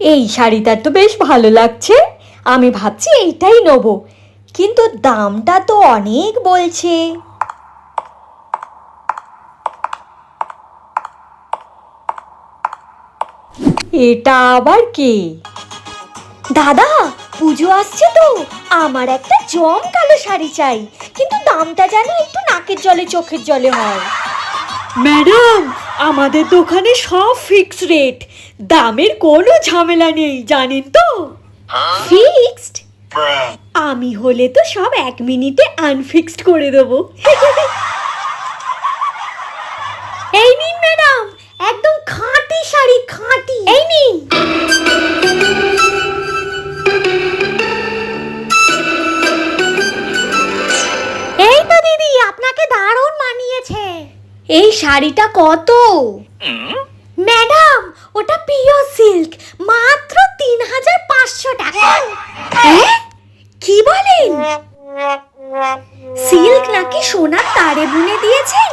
এই শাড়িটা তো বেশ ভালো লাগছে। আমি ভাবছি এইটাই নেব। কিন্তু দামটা তো অনেক বলছে। এটা আবার কে? দাদা, পুজো আসছে তো। আমার একটা জম কালো শাড়ি চাই। কিন্তু দামটা যেন একটু নাকের জলে, চোখের জলে হয়। ম্যাডাম আমাদের দোকানে সব ফিক্স রেট দামের কোনো ঝামেলা নেই জানেন তো? ফিক্সড আমি হলে তো সব এক মিনিটে আনফিক্সড করে দেবো। এই নিন এই শাড়িটা কত? ম্যাডাম ওটা পিওর সিল্ক মাত্র তিন হাজার পাঁচশো টাকা। হ্যাঁ? কি বলেন? সিল্ক নাকি সোনার তারে বুনে দিয়েছেন?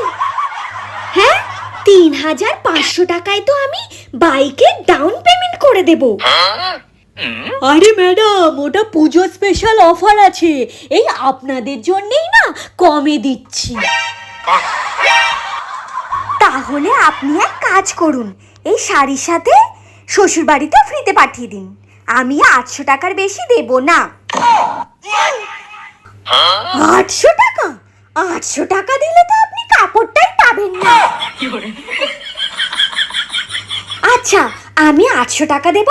হ্যাঁ? তিন হাজার পাঁচশো টাকায় তো আমি বাইকে ডাউন পেমেন্ট করে দেব। আরে ম্যাডাম ওটা পুজো স্পেশাল অফার আছে। এই আপনাদের জন্যেই না কমে দিচ্ছি। তাহলে আপনি এক কাজ করুন এই শাড়ির সাথে শ্বশুর বাড়িতে ফ্রিতে পাঠিয়ে দিন। আমি আটশো টাকার বেশি দেব না। আটশো টাকা? আটশো টাকা দিলে তো আপনি কাপড়টাই পাবেন না। আচ্ছা আমি আটশো টাকা দেব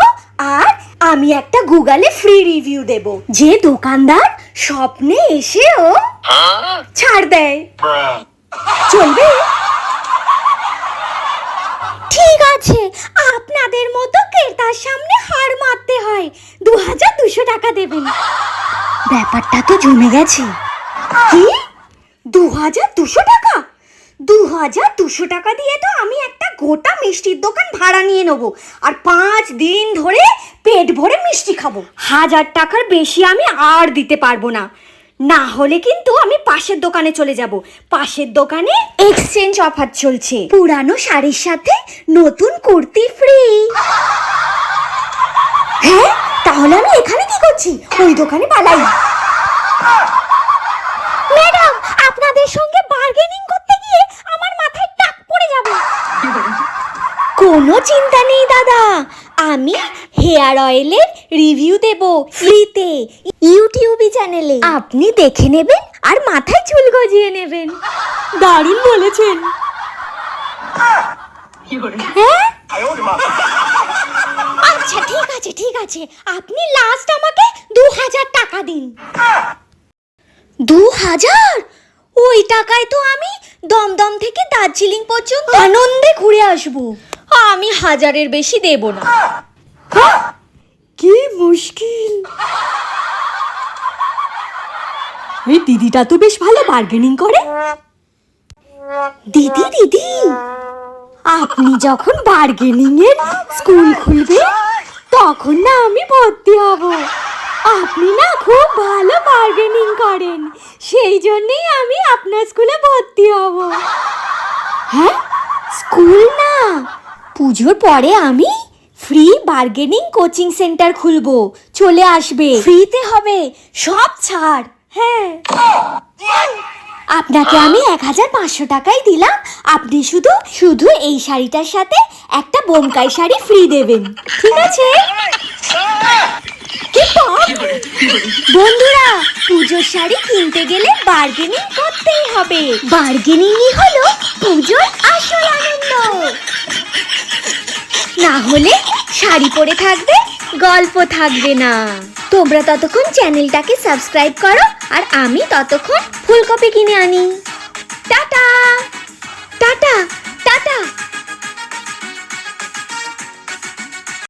আর আমি একটা গুগলে ফ্রি রিভিউ দেব। যে দোকানদার স্বপ্নে এসেও? ছাড় দেয়। চলবে? ঠিক আছে, আপনাদের মতো ক্রেতার সামনে হার মারতে হয়। দু হাজার দুশো টাকা দেবেন। ব্যাপারটা তো জমে গেছে। কি? দু হাজার দুশো টাকা? দু হাজার দুশো টাকা দিয়ে তো আমি একটা গোটা মিষ্টির দোকান ভাড়া নিয়ে নেব আর পাঁচ দিন ধরে পেট ভরে মিষ্টি খাব। হাজার টাকার বেশি আমি আর দিতে পারব না। না হলে কিন্তু আমি পাশের দোকানে চলে যাব। পাশের দোকানে এক্সচেঞ্জ অফার চলছে। পুরানো শাড়ির সাথে নতুন কুর্তি ফ্রি হ্যাঁ তাহলে আমি এখানে কি করছি? ওই দোকানে পালাই। ম্যাডাম, আপনাদের সঙ্গে বার্গেনিং করতে গিয়ে আমার মাথায় টাক পড়ে যাবে। কোনো চিন্তা নেই, দাদা। আমি হেয়ার অয়েলের রিভিউ দেব ফ্রিতে ইউটিউবে চ্যানেলে। আপনি দেখে নেবেন আর মাথায় চুল গজিয়ে নেবেন। দারুণ বলেছেন। হ্যাঁ? আচ্ছা ঠিক আছে ঠিক আছে। আপনি লাস্ট আমাকে দু হাজার টাকা দিন। দু হাজার ওই টাকায় তো আমি দমদম থেকে দার্জিলিং পর্যন্ত আনন্দে ঘুরে আসব। আমি হাজারের বেশি দেব না। মুশকিল। এই দিদিটা তো বেশ ভালো বার্গেনিং করে। দিদি দিদি, আপনি যখন বার্গেনিং এর স্কুল খুলবে তখন না আমি ভর্তি হব। আপনি না খুব ভালো বার্গেনিং করেন, সেই জন্যই আমি আপনার স্কুলে ভর্তি হব। হ্যাঁ? স্কুল না? পুজোর পরে আমি ফ্রি বার্গেনিং কোচিং সেন্টার খুলবো। চলে আসবে। ফ্রিতে হবে। সব ছাড়। হ্যাঁ। আপনাকে আমি এক হাজার পাঁচশো টাকাই দিলাম। আপনি শুধু শুধু এই শাড়িটার সাথে একটা বোমকাই শাড়ি ফ্রি দেবেন। ঠিক আছে? বন্ধুরা, পুজোর শাড়ি কিনতে গেলে বার্গেনিং করতেই হবে। বার্গেনিংই হলো পুজোর আসল আনন্দ। না হলে শাড়ি পরে থাকবে, গল্প থাকবে না। তোমরা ততক্ষণ চ্যানেলটাকে সাবস্ক্রাইব করো আর আমি ততক্ষণ ফুলকপি কিনে আনি। টাটা! টাটা! টাটা!